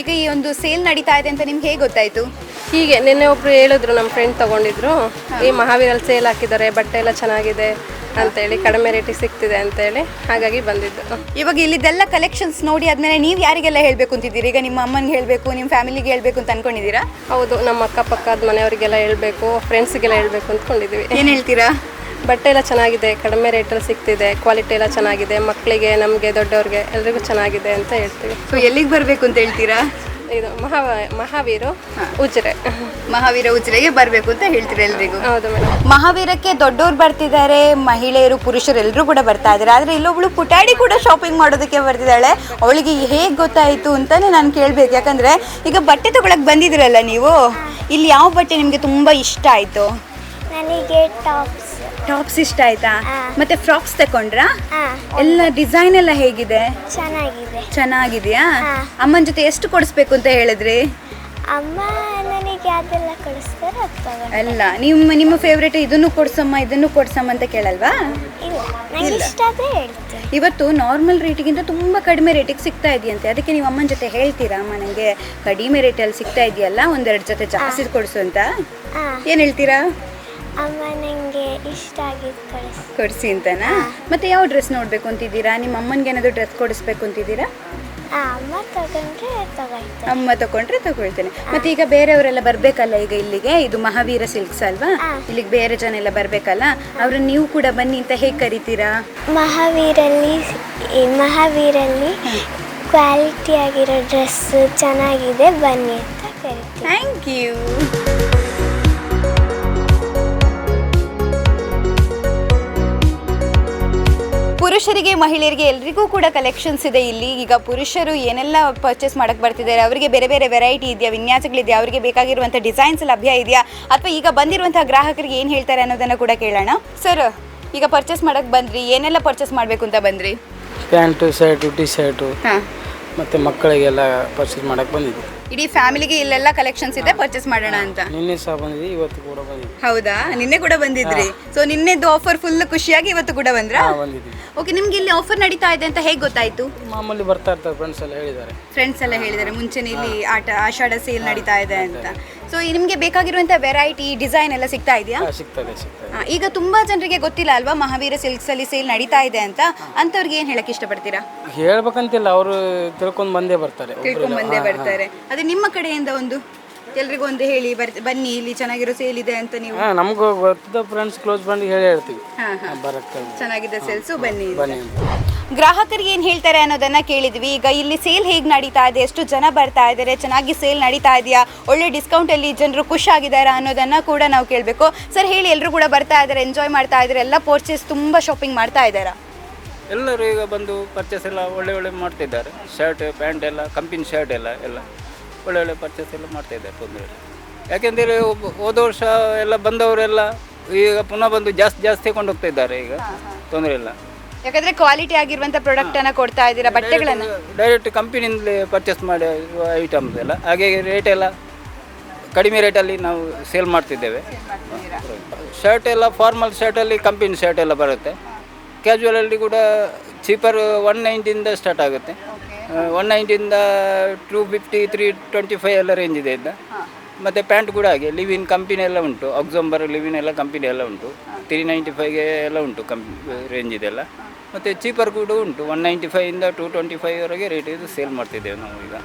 ಈಗ ಈ ಒಂದು ಸೇಲ್ ನಡೀತಾ ಇದೆ ಅಂತ ನಿಮ್ಗೆ ಹೇಗೆ ಗೊತ್ತಾಯ್ತು? ಹೀಗೆ ನಿನ್ನೆ ಒಬ್ರು ಹೇಳಿದ್ರು ನಮ್ಮ ಫ್ರೆಂಡ್ ತಗೊಂಡಿದ್ರು. ಈ ಮಹಾವೀರಲ್ಲಿ ಸೇಲ್ ಹಾಕಿದ್ದಾರೆ ಬಟ್ಟೆ ಎಲ್ಲ ಚೆನ್ನಾಗಿದೆ ಅಂತೇಳಿ ಕಡಿಮೆ ರೇಟಿಗೆ ಸಿಗ್ತಿದೆ ಅಂತೇಳಿ ಹಾಗಾಗಿ ಬಂದಿದ್ದು. ಇವಾಗ ಇಲ್ಲಿದ್ದೆಲ್ಲ ಕಲೆಕ್ಷನ್ಸ್ ನೋಡಿ ಆದ್ಮೇಲೆ ನೀವು ಯಾರಿಗೆಲ್ಲ ಹೇಳಬೇಕು ಅಂತಿದ್ದೀರಿ? ಈಗ ನಿಮ್ಮ ಅಮ್ಮನಿಗೆ ಹೇಳಬೇಕು ನಿಮ್ಮ ಫ್ಯಾಮಿಲಿಗೆ ಹೇಳಬೇಕು ಅಂತ ಅನ್ಕೊಂಡಿದ್ದೀರಾ? ಹೌದು ನಮ್ಮ ಅಕ್ಕಪಕ್ಕದ ಮನೆಯವರಿಗೆಲ್ಲ ಹೇಳಬೇಕು ಫ್ರೆಂಡ್ಸಿಗೆಲ್ಲ ಹೇಳಬೇಕು ಅಂದ್ಕೊಂಡಿದ್ದೀವಿ. ಏನು ಹೇಳ್ತೀರಾ? ಬಟ್ಟೆ ಎಲ್ಲ ಚೆನ್ನಾಗಿದೆ ಕಡಿಮೆ ರೇಟಲ್ಲಿ ಸಿಗ್ತಿದೆ ಕ್ವಾಲಿಟಿ ಎಲ್ಲ ಚೆನ್ನಾಗಿದೆ ಮಕ್ಕಳಿಗೆ ನಮಗೆ ದೊಡ್ಡವ್ರಿಗೆ ಎಲ್ರಿಗೂ ಚೆನ್ನಾಗಿದೆ ಅಂತ ಹೇಳ್ತೀವಿ. ಸೊ ಎಲ್ಲಿಗೆ ಬರಬೇಕು ಅಂತ ಹೇಳ್ತೀರಾ? ಇದು ಮಹಾ ಮಹಾವೀರು ಉಜ್ರೆ. ಮಹಾವೀರ ಉಜ್ರೆಗೆ ಬರಬೇಕು ಅಂತ ಹೇಳ್ತೀರಾ ಎಲ್ರಿಗೂ? ಹೌದು ಮೇಡಮ್. ಮಹಾವೀರಕ್ಕೆ ದೊಡ್ಡವ್ರು ಬರ್ತಿದ್ದಾರೆ ಮಹಿಳೆಯರು ಪುರುಷರು ಎಲ್ಲರೂ ಕೂಡ ಬರ್ತಾ ಇದ್ದಾರೆ. ಆದರೆ ಇಲ್ಲೊಬ್ಳು ಪುಟಾಡಿ ಕೂಡ ಶಾಪಿಂಗ್ ಮಾಡೋದಕ್ಕೆ ಬರ್ತಿದ್ದಾಳೆ. ಅವಳಿಗೆ ಹೇಗೆ ಗೊತ್ತಾಯಿತು ಅಂತಾನೆ ನಾನು ಕೇಳಬೇಕು. ಯಾಕಂದರೆ ಈಗ ಬಟ್ಟೆ ತಗೊಳಕ್ಕೆ ಬಂದಿದ್ದೀರಲ್ಲ ನೀವು? ಇಲ್ಲಿ ಯಾವ ಬಟ್ಟೆ ನಿಮಗೆ ತುಂಬ ಇಷ್ಟ ಆಯಿತು? ನನಗೆ ಟಾಪ್ಸ್. ಟಾಪ್ಸ್ ಇಷ್ಟ ಆಯ್ತಾ? ಹಾ. ಮತ್ತೆ ಫ್ರಾಕ್ಸ್ ತಕೊಂಡ್ರಾ? ಹಾಂ ಎಲ್ಲ ಡಿಸೈನ್ ಎಲ್ಲ ಹೇಗಿದೆ? ಚೆನ್ನಾಗಿದೆ. ಚೆನ್ನಾಗಿದೆಯಾ? ಹಾ. ಅಮ್ಮನ ಜೊತೆ ಎಷ್ಟು ಕೊಡಿಸ್ಬೇಕು ಅಂತ ಹೇಳಿದ್ರಿ? ಅಮ್ಮ ನನಗೆ ಅದೆಲ್ಲ ಕೊಡಿಸ್ತಾರ ಅದು ತಗೊಂಡು ಅಲ್ಲ ನಿಮ್ಮ ನಿಮ್ಮ ಫೇವ್ರೇಟ್ ಇದನ್ನು ಕೊಡ್ಸಮ್ಮ ಇದನ್ನು ಕೊಡ್ಸಮ್ಮ ಅಂತ ಕೇಳಲ್ವಾ? ಇಲ್ಲ ನಂಗೆ ಇಷ್ಟ ಆದರೆ ಹೇಳ್ತೀನಿ. ಇವತ್ತು ನಾರ್ಮಲ್ ರೇಟಿಗಿಂತ ತುಂಬ ಕಡಿಮೆ ರೇಟಿಗೆ ಸಿಗ್ತಾ ಇದೆಯಂತೆ. ಅದಕ್ಕೆ ನೀವು ಅಮ್ಮನ ಜೊತೆ ಹೇಳ್ತೀರಾ? ಅಮ್ಮ ನನಗೆ ಕಡಿಮೆ ರೇಟಲ್ಲಿ ಸಿಗ್ತಾ ಇದೆಯಲ್ಲ ಒಂದೆರಡು ಜೊತೆ ಜಾಸ್ತಿ ಕೊಡಿಸು ಅಂತ. ಹಾಂ ಏನು ಹೇಳ್ತೀರಾ? ಅಮ್ಮ ನನಗೆ ಇಷ್ಟ ಆಗಿದ್ದು ಕಳಿಸ್ ಕೊಡಿಸಿ ಅಂತನಾ? ಮತ್ತೆ ಯಾವ ಡ್ರೆಸ್ ನೋಡಬೇಕು ಅಂತಿದ್ದೀರಾ? ನಿಮ್ಮ ಅಮ್ಮನಿಗೆ ಏನಾದರೂ ಡ್ರೆಸ್ ಕೊಡಿಸ್ಬೇಕು ಅಂತಿದ್ದೀರಾ? ಹಾಂ ಅಮ್ಮ ತಗೊಂಡ್ರೆ ತಗೊಳ್ತಾರೆ ಅಮ್ಮ ತಗೊಂಡ್ರೆ ತಗೊಳ್ತೇನೆ. ಮತ್ತೆ ಈಗ ಬೇರೆಯವರೆಲ್ಲ ಬರಬೇಕಲ್ಲ ಈಗ ಇಲ್ಲಿಗೆ? ಇದು ಮಹಾವೀರ ಸಿಲ್ಕ್ಸ್ ಅಲ್ವಾ? ಹಾ. ಇಲ್ಲಿಗೆ ಬೇರೆ ಜನ ಎಲ್ಲ ಬರಬೇಕಲ್ಲ? ಅವ್ರನ್ನ ನೀವು ಕೂಡ ಬನ್ನಿ ಅಂತ ಹೇಗೆ ಕರಿತೀರಾ? ಮಹಾವೀರಲ್ಲಿ ಈ ಮಹಾವೀರಲ್ಲಿ ಕ್ವಾಲಿಟಿ ಆಗಿರೋ ಡ್ರೆಸ್ ಚೆನ್ನಾಗಿದೆ ಬನ್ನಿ ಅಂತ ಕರಿತೀನಿ ಥ್ಯಾಂಕ್ ಯು ಪುರುಷರಿಗೆ ಮಹಿಳೆಯರಿಗೆ ಎಲ್ರಿಗೂ ಕೂಡ ಕಲೆಕ್ಷನ್ಸ್ ಇದೆ ಇಲ್ಲಿ. ಈಗ ಪುರುಷರು ಏನೆಲ್ಲ ಪರ್ಚೇಸ್ ಮಾಡಕ್ ಬರ್ತಿದ್ದಾರೆ ಅವರಿಗೆ ಬೇರೆ ಬೇರೆ ವೆರೈಟಿ ಇದೆಯಾ ವಿನ್ಯಾಸಗಳಿದೆಯಾ ಅವರಿಗೆ ಬೇಕಾಗಿರುವಂಥ ಡಿಸೈನ್ಸ್ ಲಭ್ಯ ಇದೆಯಾ? ಅಥವಾ ಈಗ ಬಂದಿರುವಂಥ ಗ್ರಾಹಕರಿಗೆ ಏನು ಹೇಳ್ತಾರೆ ಅನ್ನೋದನ್ನ ಕೂಡ ಕೇಳೋಣ. ಸರ್ ಈಗ ಪರ್ಚೇಸ್ ಮಾಡಕ್ ಬಂದ್ರಿ ಏನೆಲ್ಲ ಪರ್ಚೇಸ್ ಮಾಡಬೇಕು ಅಂತ ಬಂದ್ರಿ? ಪ್ಯಾಂಟು ಶರ್ಟು ಟಿ ಶರ್ಟು ಹಾಂ. ಮತ್ತು ಮಕ್ಕಳಿಗೆಲ್ಲ ಪರ್ಚೇಸ್ ಮಾಡೋಕ್ಕೆ ಬಂದಿದ್ದೆ ಇಡೀ ಫ್ಯಾಮಿಲಿಗೆ ಇಲ್ಲೆಲ್ಲ ಕಲೆಕ್ಷನ್ಸ್ ಇದೆ ಪರ್ಚೇಸ್ ಮಾಡೋಣ ಅಂತ. ನಿನ್ನೆ ಸಹ ಬಂದಿದ್ವಿ ಇವತ್ತು ಕೂಡ ಬಂದಿದ್ವಿ. ಹೌದಾ? ನಿನ್ನೆ ಕೂಡ ಬಂದಿದ್ರಿ? ಸೊ ನಿನ್ನೆದು ಆಫರ್ ಫುಲ್ ಖುಷಿಯಾಗಿ ಇವತ್ತು ಕೂಡ ಬಂದ್ರಾ? ಹಾ, ಓಕೆ ನಿಮ್ಗೆ ಇಲ್ಲಿ ಆಫರ್ ನಡೀತಾ ಇದೆ ಅಂತ ಹೇಗೆ ಗೊತ್ತಾಯ್ತು? ಮಾಮೂಲಿ ಬರ್ತಾ ಇರ್ತಾರೆ ಫ್ರೆಂಡ್ಸ್ ಎಲ್ಲ ಹೇಳಿದ್ದಾರೆ. ಫ್ರೆಂಡ್ಸ್ ಎಲ್ಲ ಹೇಳಿದ್ದಾರೆ ಮುಂಚೆನೆ ಇಲ್ಲಿ ಆಟ ಆಷಾಢ ಸೇಲ್ ನಡೀತಾ ಇದೆ ಅಂತ. ಸೊ ನಿಮಗೆ ಬೇಕಾಗಿರುವಂತ ವೆರೈಟಿ ಡಿಸೈನ್ ಎಲ್ಲ ಸಿಗ್ತಾ ಇದೆಯಾ? ಹಾ, ಸಿಗ್ತದೆ ಸಿಗ್ತದೆ. ಆ, ಈಗ ತುಂಬಾ ಜನರಿಗೆ ಗೊತ್ತಿಲ್ಲ ಅಲ್ವಾ ಮಹಾವೀರ ಸಿಲ್ಕ್ಸ್ ಅಲ್ಲಿ ಸೇಲ್ ನಡೀತಾ ಇದೆ ಅಂತ. ಅಂತವ್ರಿಗೆ ಏನ್ ಹೇಳಕ್ ಇಷ್ಟಪಡ್ತೀರಾ? ಹೇಳ್ಬೇಕಂತಿಲ್ಲ ಅವರು ತಿಳ್ಕೊಂಡು ಬಂದೇ ಬರ್ತಾರೆ ತಿಳ್ಕೊಂಡ್ ಬಂದೇ ಬರ್ತಾರೆ. ಅದೇ ನಿಮ್ಮ ಕಡೆಯಿಂದ ಒಂದು ಎಲ್ರಿಗೂ ಒಂದು ಹೇಳಿ ಬರ್ ಬನ್ನಿ ಇಲ್ಲಿ ಚೆನ್ನಾಗಿರೋ ಸೇಲ್ ಇದೆ ಅಂತ ನೀವು. ಹಾಂ ನಮಗೂ ಗೊತ್ತಿದ್ದ ಫ್ರೆಂಡ್ಸ್ ಕ್ಲೋಸ್ ಫ್ರೆಂಡ್ ಹೇಳಿ ಹೇಳ್ತೀವಿ. ಹಾ ಹಾ. ಬರಕ್ಕೆ ಚೆನ್ನಾಗಿದೆ ಸೇಲ್ಸು ಬನ್ನಿ ಅಂತ. ಬನ್ನಿ ಅಂತ. ಗ್ರಾಹಕರು ಏನು ಹೇಳ್ತಾರೆ ಅನ್ನೋದನ್ನ ಕೇಳಿದ್ವಿ. ಈಗ ಇಲ್ಲಿ ಸೇಲ್ ಹೇಗೆ ನಡೀತಾ ಇದೆ? ಎಷ್ಟು ಜನ ಬರ್ತಾ ಇದ್ದಾರೆ ಚೆನ್ನಾಗಿ ಸೇಲ್ ನಡೀತಾ ಇದೆಯಾ? ಒಳ್ಳೆ ಡಿಸ್ಕೌಂಟ್ ಅಲ್ಲಿ ಜನರು ಖುಷಿಯಾಗಿದ್ದಾರಾ ಅನ್ನೋದನ್ನ ಕೂಡ ನಾವು ಕೇಳಬೇಕು. ಸರ್ ಹೇಳಿ ಎಲ್ಲರೂ ಕೂಡ ಬರ್ತಾ ಇದ್ದಾರೆ ಎಂಜಾಯ್ ಮಾಡ್ತಾ ಇದ್ದಾರೆ ಎಲ್ಲ ಪರ್ಚೇಸ್ ತುಂಬಾ ಶಾಪಿಂಗ್ ಮಾಡ್ತಾ ಇದ್ದಾರಾ ಎಲ್ಲರೂ ಈಗ ಬಂದು ಪರ್ಚೇಸ್ ಎಲ್ಲ ಒಳ್ಳೆ ಒಳ್ಳೆ ಮಾಡ್ತಿದ್ದಾರೆ. ಶರ್ಟ್ ಪ್ಯಾಂಟ್ ಎಲ್ಲ ಕಂಪಿನ ಶರ್ಟ್ ಎಲ್ಲ ಎಲ್ಲ. ಒಳ್ಳೆ ಒಳ್ಳೆ ಪರ್ಚೇಸ್ ಎಲ್ಲ ಮಾಡ್ತಾ ಇದ್ದಾರೆ ತೊಂದರೆ ಇಲ್ಲ. ಯಾಕೆಂದರೆ ಒಬ್ಬ- ಹೋದ ವರ್ಷ ಎಲ್ಲ ಬಂದವರೆಲ್ಲ ಈಗ ಪುನಃ ಬಂದು ಜಾಸ್ತಿ ಜಾಸ್ತಿ ಕೊಂಡೋಗ್ತಾ ಇದ್ದಾರೆ ಈಗ. ತೊಂದರೆ ಇಲ್ಲ. ಯಾಕಂದ್ರೆ ಕ್ವಾಲಿಟಿ ಆಗಿರುವಂತ ಪ್ರಾಡಕ್ಟ್ ಅನ್ನ ಕೊಡ್ತಾ ಇದ್ದೀರಾ ಬಟ್ಟೆಗಳನ್ನ? ಡೈರೆಕ್ಟ್ ಕಂಪನಿಯಿಂದಲೇ ಪರ್ಚೇಸ್ ಮಾಡಿ ಐಟಮ್ಸ್ ಎಲ್ಲ ಹಾಗೆ ರೇಟ್ ಎಲ್ಲ ಕಡಿಮೆ ರೇಟಲ್ಲಿ ನಾವು ಸೇಲ್ ಮಾಡ್ತಿದ್ದೇವೆ. ಶರ್ಟ್ ಎಲ್ಲ ಫಾರ್ಮಲ್ ಶರ್ಟಲ್ಲಿ ಕಂಪನಿ ಶರ್ಟ್ ಎಲ್ಲ ಬರುತ್ತೆ. ಕ್ಯಾಶುವಲಲ್ಲಿ ಕೂಡ ಚೀಪರ್ ಒನ್ ನೈಂಟಿಯಿಂದ ಸ್ಟಾರ್ಟ್ ಆಗುತ್ತೆ. One ನೈಂಟಿಯಿಂದ two fifty three twenty five ಎಲ್ಲ ರೇಂಜ್ ಇದೆ ಇದ್ದ. ಮತ್ತು ಪ್ಯಾಂಟ್ ಕೂಡ ಹಾಗೆ ಲಿವಿನ್ ಕಂಪನಿ ಎಲ್ಲ ಉಂಟು. ಅಕ್ಸಂಬರ್ ಲಿವಿನ್ ಎಲ್ಲ ಕಂಪನಿ ಎಲ್ಲ ಉಂಟು. ತ್ರೀ ನೈಂಟಿ ಫೈವ್ಗೆ ಎಲ್ಲ ಉಂಟು ಕಂಪ್ ರೇಂಜ್ ಇದೆಲ್ಲ. ಮತ್ತು ಚೀಪರ್ ಕೂಡ ಉಂಟು. ಒನ್ ನೈಂಟಿ ಫೈವಿಂದ ಟೂ ಟ್ವೆಂಟಿ ಫೈವ್ವರೆಗೆ ರೇಟ್ ಇದು ಸೇಲ್ ಮಾಡ್ತಿದ್ದೇವೆ ನಾವು ಈಗ.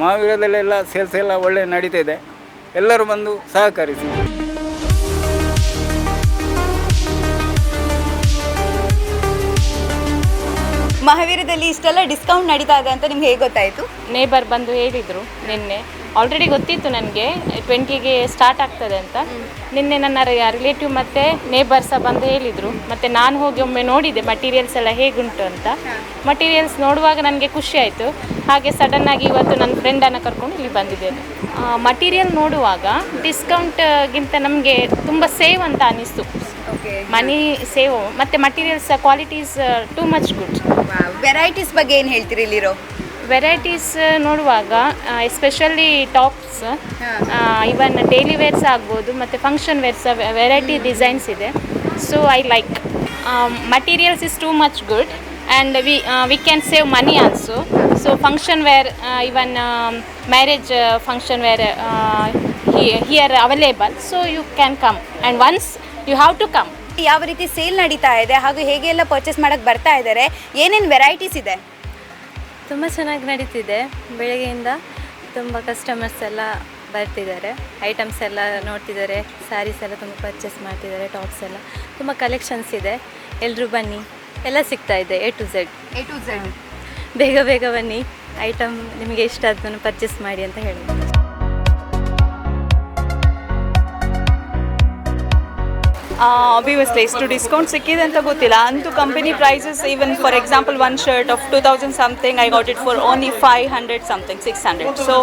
ಮಹಾವೀರದಲ್ಲೆಲ್ಲ ಸೇಲ್ಸ್ ಎಲ್ಲ ಒಳ್ಳೆ ನಡೀತಿದೆ ಎಲ್ಲರೂ ಬಂದು ಸಹಕರಿಸಿ. ಮಹಾವೀರದಲ್ಲಿ ಇಷ್ಟೆಲ್ಲ ಡಿಸ್ಕೌಂಟ್ ನಡೀತಾ ಇದೆ ಅಂತ ನಿಮ್ಗೆ ಹೇಗೆ ಗೊತ್ತಾಯಿತು? ನೇಬರ್ ಬಂದು ಹೇಳಿದರು ನಿನ್ನೆ. ಆಲ್ರೆಡಿ ಗೊತ್ತಿತ್ತು ನನಗೆ ಟ್ವೆಂಟಿಗೆ ಸ್ಟಾರ್ಟ್ ಆಗ್ತದೆ ಅಂತ. ನಿನ್ನೆ ನನ್ನ ರಿಲೇಟಿವ್ ಮತ್ತು ನೇಬರ್ ಸಹ ಬಂದು ಹೇಳಿದರು. ಮತ್ತು ನಾನು ಹೋಗಿ ಒಮ್ಮೆ ನೋಡಿದೆ ಮಟೀರಿಯಲ್ಸ್ ಎಲ್ಲ ಹೇಗುಂಟು ಅಂತ. ಮಟೀರಿಯಲ್ಸ್ ನೋಡುವಾಗ ನನಗೆ ಖುಷಿ ಆಯಿತು. ಹಾಗೆ ಸಡನ್ನಾಗಿ ಇವತ್ತು ನನ್ನ ಫ್ರೆಂಡನ್ನು ಕರ್ಕೊಂಡು ಇಲ್ಲಿ ಬಂದಿದ್ದೇನೆ. ಮಟೀರಿಯಲ್ ನೋಡುವಾಗ ಡಿಸ್ಕೌಂಟ್ಗಿಂತ ನಮಗೆ ತುಂಬ ಸೇವ್ ಅಂತ ಅನ್ನಿಸ್ತು ಮನಿ ಸೇವ್ ಮತ್ತೆ materials qualities too much good varieties ಬಗ್ಗೆ ಏನು ಹೇಳ್ತೀರಿ ಇಲ್ಲಿರೋ? ವೆರೈಟೀಸ್ ನೋಡುವಾಗ especially tops even daily wears ಆಗ್ಬೋದು ಮತ್ತು ಫಂಕ್ಷನ್ ವೇರ್ಸ್ ವೆರೈಟಿ ಡಿಸೈನ್ಸ್ ಇದೆ. So I like materials is too much good and we we can save money also so function wear even marriage function wear here available so you can come and once you have to come ಯಾವ ರೀತಿ sale ನಡೀತಾ ಇದೆ ಹಾಗೂ ಹೇಗೆ ಎಲ್ಲ purchase ಮಾಡಕ್ಕೆ ಬರ್ತಾ ಇದ್ದಾರೆ ಏನೇನು ವೆರೈಟೀಸ್ ಇದೆ? ತುಂಬ ಚೆನ್ನಾಗಿ ನಡೀತಿದೆ. ಬೆಳಗ್ಗೆಯಿಂದ ತುಂಬ ಕಸ್ಟಮರ್ಸ್ ಎಲ್ಲ ಬರ್ತಿದ್ದಾರೆ. ಐಟಮ್ಸ್ ಎಲ್ಲ ನೋಡ್ತಿದ್ದಾರೆ. ಸ್ಯಾರೀಸ್ ಎಲ್ಲ ತುಂಬ ಪರ್ಚೇಸ್ ಮಾಡ್ತಿದ್ದಾರೆ ಟಾಪ್ಸ್ ಎಲ್ಲ. ತುಂಬ ಕಲೆಕ್ಷನ್ಸ್ ಇದೆ. ಎಲ್ಲರೂ ಬನ್ನಿ. ಎಲ್ಲ ಸಿಗ್ತಾ ಇದೆ A to Z A to Z ಬೇಗ ಬೇಗ ಬನ್ನಿ. ಐಟಮ್ ನಿಮಗೆ ಇಷ್ಟ ಅದನ್ನು ಪರ್ಚೇಸ್ ಮಾಡಿ ಅಂತ ಹೇಳಿ. ಆಬ್ವಿಯಸ್ಲಿ ಎಷ್ಟು ಡಿಸ್ಕೌಂಟ್ ಸಿಕ್ಕಿದೆ ಅಂತ ಗೊತ್ತಿಲ್ಲ. ಅಂತೂ company prices even for example one shirt of two thousand something I got it for only five hundred something six hundred so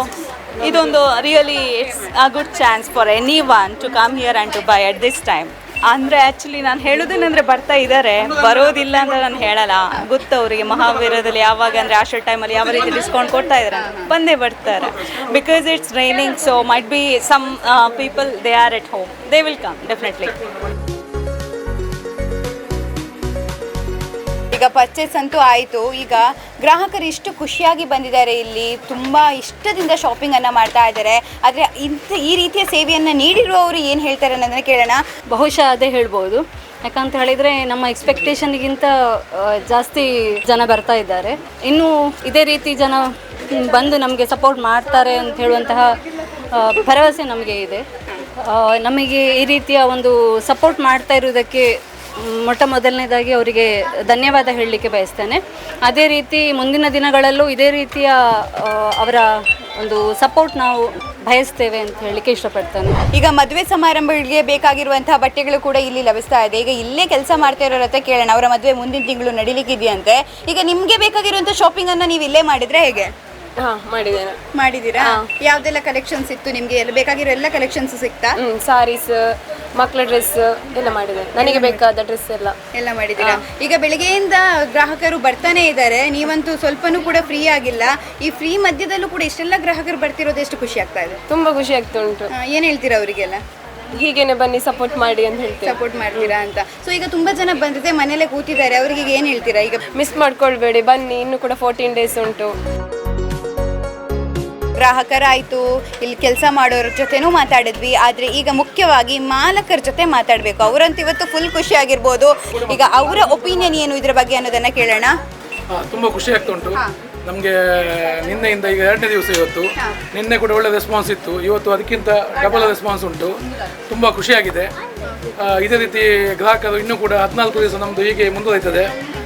ಇದೊಂದು really it's a good chance for any one to come here and to buy at this time ಅಂದರೆ actually ನಾನು ಹೇಳೋದೇನೆಂದರೆ ಬರ್ತಾ ಇದ್ದಾರೆ ಬರೋದಿಲ್ಲ ಅಂತ ನಾನು ಹೇಳಲ್ಲ. ಗೊತ್ತು ಅವರಿಗೆ ಮಹಾವೀರದಲ್ಲಿ ಯಾವಾಗ ಅಂದರೆ ಆಶಾ ಟೈಮಲ್ಲಿ ಯಾವ ರೀತಿ ಡಿಸ್ಕೌಂಟ್ ಕೊಡ್ತಾ ಇದ್ದಾರೆ ಬಂದೇ ಬರ್ತಾರೆ. Because it's raining so might be some people they are at home they will come definitely ಈಗ ಪರ್ಚೇಸ್ ಅಂತೂ ಆಯಿತು. ಈಗ ಗ್ರಾಹಕರು ಇಷ್ಟು ಖುಷಿಯಾಗಿ ಬಂದಿದ್ದಾರೆ ಇಲ್ಲಿ. ತುಂಬ ಇಷ್ಟದಿಂದ ಶಾಪಿಂಗ್ ಅನ್ನ ಮಾಡ್ತಾ ಇದ್ದಾರೆ. ಆದರೆ ಇಂಥ ಈ ರೀತಿಯ ಸೇವೆಯನ್ನು ನೀಡಿರುವವರು ಏನು ಹೇಳ್ತಾರೆ ಅನ್ನೋದನ್ನು ಕೇಳೋಣ. ಬಹುಶಃ ಅದೇ ಹೇಳ್ಬೋದು. ಯಾಕಂತ ಹೇಳಿದರೆ ನಮ್ಮ ಎಕ್ಸ್ಪೆಕ್ಟೇಷನ್ಗಿಂತ ಜಾಸ್ತಿ ಜನ ಬರ್ತಾ ಇದ್ದಾರೆ. ಇನ್ನು ಇದೇ ರೀತಿ ಜನ ಬಂದು ನಮಗೆ ಸಪೋರ್ಟ್ ಮಾಡ್ತಾರೆ ಅಂತ ಹೇಳುವಂತಹ ಭರವಸೆ ನಮಗೆ ಇದೆ. ನಮಗೆ ಈ ರೀತಿಯ ಒಂದು ಸಪೋರ್ಟ್ ಮಾಡ್ತಾ ಇರುವುದಕ್ಕೆ ಮೊಟ್ಟ ಮೊದಲನೇದಾಗಿ ಅವರಿಗೆ ಧನ್ಯವಾದ ಹೇಳಲಿಕ್ಕೆ ಬಯಸ್ತೇನೆ. ಅದೇ ರೀತಿ ಮುಂದಿನ ದಿನಗಳಲ್ಲೂ ಇದೇ ರೀತಿಯ ಅವರ ಒಂದು ಸಪೋರ್ಟ್ ನಾವು ಬಯಸ್ತೇವೆ ಅಂತ ಹೇಳಲಿಕ್ಕೆ ಇಷ್ಟಪಡ್ತೇನೆ. ಈಗ ಮದುವೆ ಸಮಾರಂಭಗಳಿಗೆ ಬೇಕಾಗಿರುವಂತಹ ಬಟ್ಟೆಗಳು ಕೂಡ ಇಲ್ಲಿ ಲಭಿಸ್ತಾ ಇದೆ. ಈಗ ಇಲ್ಲೇ ಕೆಲಸ ಮಾಡ್ತಾ ಇರೋರ ಹತ್ರ ಕೇಳೋಣ. ಅವರ ಮದುವೆ ಮುಂದಿನ ತಿಂಗಳು ನಡಿಲಿಕ್ಕಿದೆಯಂತೆ. ಈಗ ನಿಮಗೆ ಬೇಕಾಗಿರುವಂಥ ಶಾಪಿಂಗ್ ಅನ್ನ ನೀವು ಇಲ್ಲೇ ಮಾಡಿದ್ರೆ ಹೇಗೆ? ಮಾಡಿದ್ದೇನೆ. ಮಾಡಿದ್ದೀರಾ? ಯಾವ್ದೆಲ್ಲ ಕಲೆಕ್ಷನ್ಸ್ ಇತ್ತು ನಿಮಗೆ? ಎಲ್ಲ ಬೇಕಾಗಿರೋ ಎಲ್ಲ ಕಲೆಕ್ಷನ್ಸ್ ಸಿಕ್ತಾ ಸಾರೀಸ್ ಮಕ್ಕಳ ಡ್ರೆಸ್ ಎಲ್ಲ ಮಾಡಿದೆ ನನಗೆ ಬೇಕಾದ ಡ್ರೆಸ್ ಎಲ್ಲ. ಎಲ್ಲ ಮಾಡಿದ್ದೀರಾ? ಈಗ ಬೆಳಗ್ಗೆಯಿಂದ ಗ್ರಾಹಕರು ಬರ್ತಾನೆ ಇದ್ದಾರೆ. ನೀವಂತೂ ಸ್ವಲ್ಪನೂ ಕೂಡ ಫ್ರೀ ಆಗಿಲ್ಲ. ಈ ಫ್ರೀ ಮಧ್ಯದಲ್ಲೂ ಕೂಡ ಇಷ್ಟೆಲ್ಲ ಗ್ರಾಹಕರು ಬರ್ತಿರೋದು ಎಷ್ಟು ಖುಷಿ ಆಗ್ತಾ ಇದೆ? ತುಂಬಾ ಖುಷಿ ಆಗ್ತಾ ಉಂಟು. ಆ, ಏನ್ ಹೇಳ್ತೀರಾ ಅವರಿಗೆಲ್ಲ? ಹೀಗೇನೆ ಬನ್ನಿ ಸಪೋರ್ಟ್ ಮಾಡಿ ಅಂತ ಹೇಳ್ತೇವೆ ಸಪೋರ್ಟ್ ಮಾಡ್ತೀರಾ ಅಂತ. ಸೊ ಈಗ ತುಂಬಾ ಜನ ಬಂದಿದೆ ಮನೆಯಲ್ಲೇ ಕೂತಿದ್ದಾರೆ. ಅವರಿಗೆ ಏನ್ ಹೇಳ್ತೀರಾ? ಈಗ ಮಿಸ್ ಮಾಡ್ಕೊಳ್ಬೇಡಿ ಬನ್ನಿ ಇನ್ನು ಕೂಡ ಫೋರ್ಟೀನ್ ಡೇಸ್ ಉಂಟು. ಗ್ರಾಹಕರಾಯ್ತು ಇಲ್ಲಿ ಕೆಲಸ ಮಾಡೋರ ಜೊತೆನೂ ಮಾತಾಡಿದ್ವಿ. ಆದರೆ ಈಗ ಮುಖ್ಯವಾಗಿ ಮಾಲಕರ ಜೊತೆ ಮಾತಾಡಬೇಕು. ಅವರಂತೂ ಇವತ್ತು ಫುಲ್ ಖುಷಿ ಆಗಿರ್ಬೋದು. ಈಗ ಅವರ ಒಪಿನಿಯನ್ ಏನು ಇದರ ಬಗ್ಗೆ ಅನ್ನೋದನ್ನ ಕೇಳೋಣ. ತುಂಬ ಖುಷಿ ಆಗ್ತಾ ಉಂಟು. ನಮಗೆ ನಿನ್ನೆಯಿಂದ ಈಗ ಎರಡನೇ ದಿವಸ ಇವತ್ತು. ನಿನ್ನೆ ಕೂಡ ಒಳ್ಳೆ ರೆಸ್ಪಾನ್ಸ್ ಇತ್ತು. ಇವತ್ತು ಅದಕ್ಕಿಂತ ಡಬಲ್ ರೆಸ್ಪಾನ್ಸ್ ಉಂಟು. ತುಂಬ ಖುಷಿಯಾಗಿದೆ ಇದೇ ರೀತಿ ಗ್ರಾಹಕರು ಇನ್ನೂ ಕೂಡ ಹದಿನಾಲ್ಕು ದಿವಸ ನಮ್ಮದು ಹೀಗೆ ಮುಂದುವರಿತದೆ.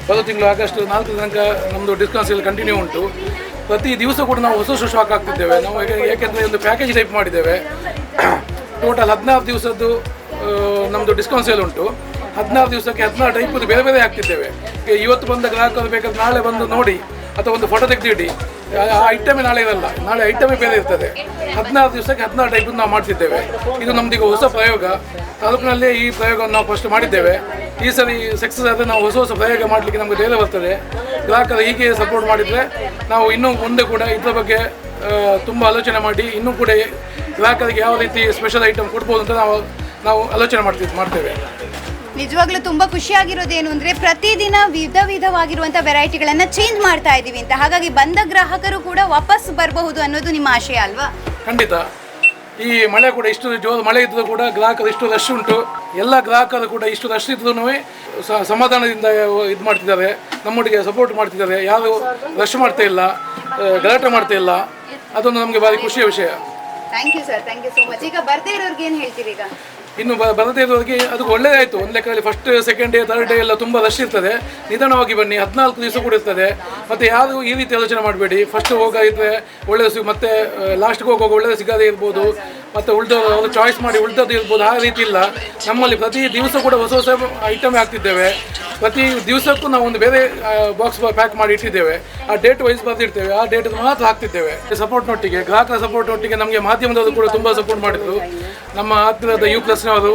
ಬರೋ ತಿಂಗಳು ಆಗಸ್ಟ್ ನಾಲ್ಕು ತನಕ ನಮ್ಮದು ಡಿಸ್ಕೌಂಟ್ ಸೇಲ್ ಕಂಟಿನ್ಯೂ ಉಂಟು. ಪ್ರತಿ ದಿವಸ ಕೂಡ ನಾವು ಹೊಸ ಹೊಸ ಶಾಕ್ ಹಾಕ್ತಿದ್ದೇವೆ ನಾವು ಯಾಕೆಂದರೆ ಒಂದು ಪ್ಯಾಕೇಜ್ ಟೈಪ್ ಮಾಡಿದ್ದೇವೆ. ಟೋಟಲ್ ಹದಿನಾರು ದಿವಸದ್ದು ನಮ್ಮದು ಡಿಸ್ಕೌಂಟ್ ಸೇಲ್ ಉಂಟು. ಹದಿನಾರು ದಿವಸಕ್ಕೆ ಹದಿನಾರು ಟೈಪದ್ದು ಬೇರೆ ಬೇರೆ ಆಗ್ತಿದ್ದೇವೆ ಇವತ್ತು ಬಂದ ಗ್ರಾಹಕರು ಬೇಕಾದ್ರೆ ನಾಳೆ ಬಂದು ನೋಡಿ ಅಥವಾ ಒಂದು ಫೋಟೋ ತೆಗೆದಿಡಿ. ಆ ಐಟಮೇ ನಾಳೆ ಇರಲ್ಲ. ನಾಳೆ ಐಟಮೇ ಬೇರೆ ಇರ್ತದೆ. ಹದಿನಾರು ದಿವಸಕ್ಕೆ ಹದಿನಾರು ಟೈಪ್ ನಾವು ಮಾಡ್ತಿದ್ದೇವೆ. ಇದು ನಮ್ದೀಗ ಹೊಸ ಪ್ರಯೋಗ. ತಾಲೂಕಿನಲ್ಲೇ ಈ ಪ್ರಯೋಗವನ್ನು ನಾವು ಫಸ್ಟ್ ಮಾಡಿದ್ದೇವೆ. ಈ ಸರಿ ಸಕ್ಸಸ್ ಆದರೆ ನಾವು ಹೊಸ ಹೊಸ ಪ್ರಯೋಗ ಮಾಡಲಿಕ್ಕೆ ನಮಗೆ ಧೈರ್ಯ ಬರ್ತದೆ. ಗ್ರಾಹಕರು ಹೀಗೆ ಸಪೋರ್ಟ್ ಮಾಡಿದರೆ ನಾವು ಇನ್ನೂ ಮುಂದೆ ಕೂಡ ಇದರ ಬಗ್ಗೆ ತುಂಬ ಆಲೋಚನೆ ಮಾಡಿ ಇನ್ನೂ ಕೂಡ ಗ್ರಾಹಕರಿಗೆ ಯಾವ ರೀತಿ ಸ್ಪೆಷಲ್ ಐಟಮ್ ಕೊಡ್ಬೋದು ಅಂತ ನಾವು ನಾವು ಆಲೋಚನೆ ಮಾಡ್ತೀವಿ ಮಾಡ್ತೇವೆ. ನಿಜವಾಗ್ಲೂ ತುಂಬಾ ಖುಷಿಯಾಗಿರೋದೇನು ಅಂದ್ರೆ ಪ್ರತಿದಿನ ವಿಧ ವಿಧವಾಗಿರುವಂತ ವೆರೈಟಿಗಳನ್ನ ಚೇಂಜ್ ಮಾಡ್ತಾ ಇದೀವಿ ಅಂತ. ಹಾಗಾಗಿ ಬಂದ ಗ್ರಾಹಕರು ಕೂಡ ವಾಪಸ್ ಬರಬಹುದು ಅನ್ನೋದು ನಿಮ್ಮ ಆಶಯ ಅಲ್ವಾ? ಖಂಡಿತ. ಈ ಮಳೆ ಕೂಡ ಇಷ್ಟು ಜೋರು ಮಳೆ ಇದ್ದರೂ ಕೂಡ ಗ್ರಾಹಕರು ಇಷ್ಟು ರಶ್ ಉಂಟು. ಎಲ್ಲ ಗ್ರಾಹಕರು ಕೂಡ ಇಷ್ಟು ರಶ್ ಇದ್ರೂ ಸಮಾಧಾನದಿಂದ ಇದು ಮಾಡ್ತಿದ್ದಾರೆ. ನಮ್ಮೊಟ್ಟಿಗೆ ಸಪೋರ್ಟ್ ಮಾಡ್ತಿದ್ದಾರೆ. ಯಾರು ರಶ್ ಮಾಡ್ತಾ ಇಲ್ಲ ಗಲಾಟೆ ಮಾಡ್ತಾ ಇಲ್ಲ. ಅದೊಂದು ನಮಗೆ ಭಾರಿ ಖುಷಿಯ ವಿಷಯ. Thank you sir thank you so much ಈಗ ಬರ್ದೇ ಇರೋರ್ಗೆ ಏನ್ ಹೇಳ್ತೀರಿ ಈಗ? ಇನ್ನು ಬರದೇ ಇರೋರಿಗೆ ಅದು ಒಳ್ಳೆಯದಾಯಿತು ಒಂದು ಲೆಕ್ಕದಲ್ಲಿ first second day third day ಎಲ್ಲ ತುಂಬ ರಶ್ ಇರ್ತದೆ. ನಿಧಾನವಾಗಿ ಬನ್ನಿ. ಹದಿನಾಲ್ಕು ದಿವಸ ಕೂಡ ಇರ್ತದೆ. ಮತ್ತು ಯಾವುದು ಈ ರೀತಿ ಆಲೋಚನೆ ಮಾಡಬೇಡಿ. ಫಸ್ಟ್ ಹೋಗಿದ್ರೆ ಒಳ್ಳೆಯದು ಸಿಗ, ಮತ್ತೆ ಲಾಸ್ಟ್ಗೆ ಹೋಗುವಾಗ ಒಳ್ಳೆಯದು ಸಿಗದೇ ಇರ್ಬೋದು. ಮತ್ತು ಉಳಿದವರು ಅವರು ಚಾಯ್ಸ್ ಮಾಡಿ ಉಳಿದದ್ದು ಇರ್ಬೋದು. ಆ ರೀತಿ ಇಲ್ಲ. ನಮ್ಮಲ್ಲಿ ಪ್ರತಿ ದಿವಸ ಕೂಡ ಹೊಸ ಹೊಸ ಐಟಮ್ ಹಾಕ್ತಿದ್ದೇವೆ. ಪ್ರತಿ ದಿವಸಕ್ಕೂ ನಾವು ಒಂದು ಬೇರೆ ಬಾಕ್ಸ್ ಪ್ಯಾಕ್ ಮಾಡಿ ಇಟ್ಟಿದ್ದೇವೆ. ಆ ಡೇಟ್ ವೈಸ್ ಬರೆದಿರ್ತೇವೆ ಆ ಡೇಟ್ ಮಾತ್ರ ಹಾಕ್ತಿದ್ದೇವೆ. ಸಪೋರ್ಟ್ ಸಪೋರ್ಟ್ನೊಟ್ಟಿಗೆ ಗ್ರಾಹಕರ ಸಪೋರ್ಟ್ನೊಟ್ಟಿಗೆ ನಮಗೆ ಮಾಧ್ಯಮದವರು ಕೂಡ ತುಂಬ ಸಪೋರ್ಟ್ ಮಾಡಿದ್ರು. ನಮ್ಮ ಹತ್ತಿರದ ಯು ಪ್ಲಸ್ನವರು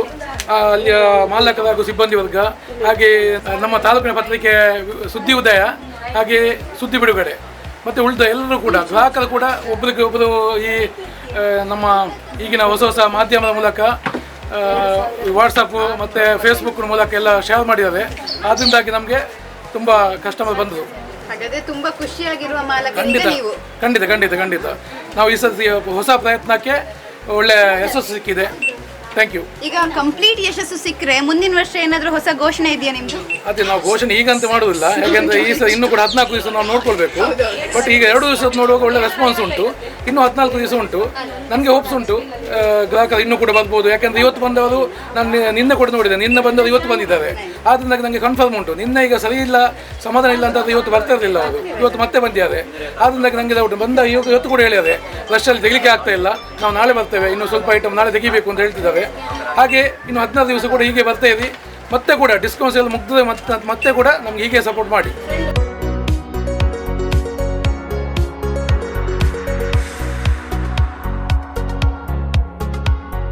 ಅಲ್ಲಿಯ ಮಾಲಕರಾಗೂ ಸಿಬ್ಬಂದಿ ವರ್ಗ, ಹಾಗೆ ನಮ್ಮ ತಾಲೂಕಿನ ಪತ್ರಿಕೆ ಸುದ್ದಿ ಉದಯ ಹಾಗೆ ಸುದ್ದಿ ಬಿಡುಗಡೆ. ಮತ್ತು ಉಳಿದ ಎಲ್ಲರೂ ಕೂಡ ಗ್ರಾಹಕರು ಕೂಡ ಒಬ್ಬರಿಗೆ ಒಬ್ಬರು ಈ ನಮ್ಮ ಈಗಿನ ಹೊಸ ಹೊಸ ಮಾಧ್ಯಮದ ಮೂಲಕ ವಾಟ್ಸಪ್ಪು ಮತ್ತು ಫೇಸ್ಬುಕ್ ಮೂಲಕ ಎಲ್ಲ ಶೇರ್ ಮಾಡಿದ್ದಾರೆ. ಅದರಿಂದಾಗಿ ನಮಗೆ ತುಂಬ ಕಸ್ಟಮರ್ ಬಂದರು ಹಾಗಾದ್ರೆ ತುಂಬಾ ಖುಷಿಯಾಗಿರುವ ಖಂಡಿತ. ಖಂಡಿತ ಖಂಡಿತ ಖಂಡಿತ. ನಾವು ಈ ಸತಿ ಹೊಸ ಪ್ರಯತ್ನಕ್ಕೆ ಒಳ್ಳೆಯ ಯಶಸ್ಸು ಸಿಕ್ಕಿದೆ. ಥ್ಯಾಂಕ್ ಯು ಈಗ ಕಂಪ್ಲೀಟ್ ಯಶಸ್ಸು ಸಿಕ್ಕರೆ ಮುಂದಿನ ವರ್ಷ ಏನಾದರೂ ಹೊಸ ಘೋಷಣೆ ಇದೆಯಾ ನಿಮ್ದು? ಅದೇ ನಾವು ಘೋಷಣೆ ಈಗಂತ ಮಾಡುವುದಿಲ್ಲ. ಯಾಕೆಂದ್ರೆ ಈ ಸಲ ಇನ್ನೂ ಕೂಡ ಹದಿನಾಲ್ಕು ದಿವಸ ನಾವು ನೋಡ್ಕೊಳ್ಬೇಕು. ಬಟ್ ಈಗ ಎರಡು ದಿವಸ ನೋಡುವಾಗ ಒಳ್ಳೆ ರೆಸ್ಪಾನ್ಸ್ ಉಂಟು. ಇನ್ನೂ ಹದಿನಾಲ್ಕು ದಿವಸ ಉಂಟು. ನನಗೆ ಹೋಪ್ಸ್ ಉಂಟು. ಆ, ಗ್ರಾಹಕರು ಇನ್ನೂ ಕೂಡ ಬರ್ಬೋದು. ಯಾಕೆಂದ್ರೆ ಇವತ್ತು ಬಂದವರು ನಾನು ನಿ- ನಿನ್ನೆ ಕೂಡ ನೋಡಿದೆ ನಿನ್ನೆ ಬಂದವರು ಇವತ್ತು ಬಂದಿದ್ದಾರೆ. ಆದ್ದರಿಂದ ನನಗೆ ಕನ್ಫರ್ಮ್ ಉಂಟು. ನಿನ್ನೆ ಈಗ ಸರಿ ಇಲ್ಲ ಸಮಾಧಾನ ಇಲ್ಲ ಅಂತ ಇವತ್ತು ಬರ್ತಾ ಇರಲಿಲ್ಲ ಅವರು. ಇವತ್ತು ಮತ್ತೆ ಬಂದಿದ್ದಾರೆ. ಆದ್ರಿಂದ ನನಗೆ ಡೌಟ್ ಬಂದ ಇವತ್ತು ಇವತ್ತು ಕೂಡ ಹೇಳಿದ್ದಾರೆ. ರಶಲ್ಲಿ ತೆಗಿಲಿಕ್ಕೆ ಆಗ್ತಾ ಇಲ್ಲ. ನಾವು ನಾಳೆ ಬರ್ತೇವೆ. ಇನ್ನು ಸ್ವಲ್ಪ ಐಟಮ್ ನಾಳೆ ತೆಗಿಬೇಕು ಅಂತ ಹೇಳ್ತಿದ್ದಾರೆ. ಹಾಗೆ ಇನ್ನು ಹದಿನಾರು ದಿವಸ ಕೂಡ ಹೀಗೆ ಬರ್ತಾ ಇರಿ ಮತ್ತೆ ಕೂಡ ಡಿಸ್ಕೌಂಟ್ಸ್ ಎಲ್ಲ ಮುಗ್ದದೆ ಮತ್ತೆ ಮತ್ತೆ ಕೂಡ ನಮ್ಗೆ ಹೀಗೆ ಸಪೋರ್ಟ್ ಮಾಡಿ.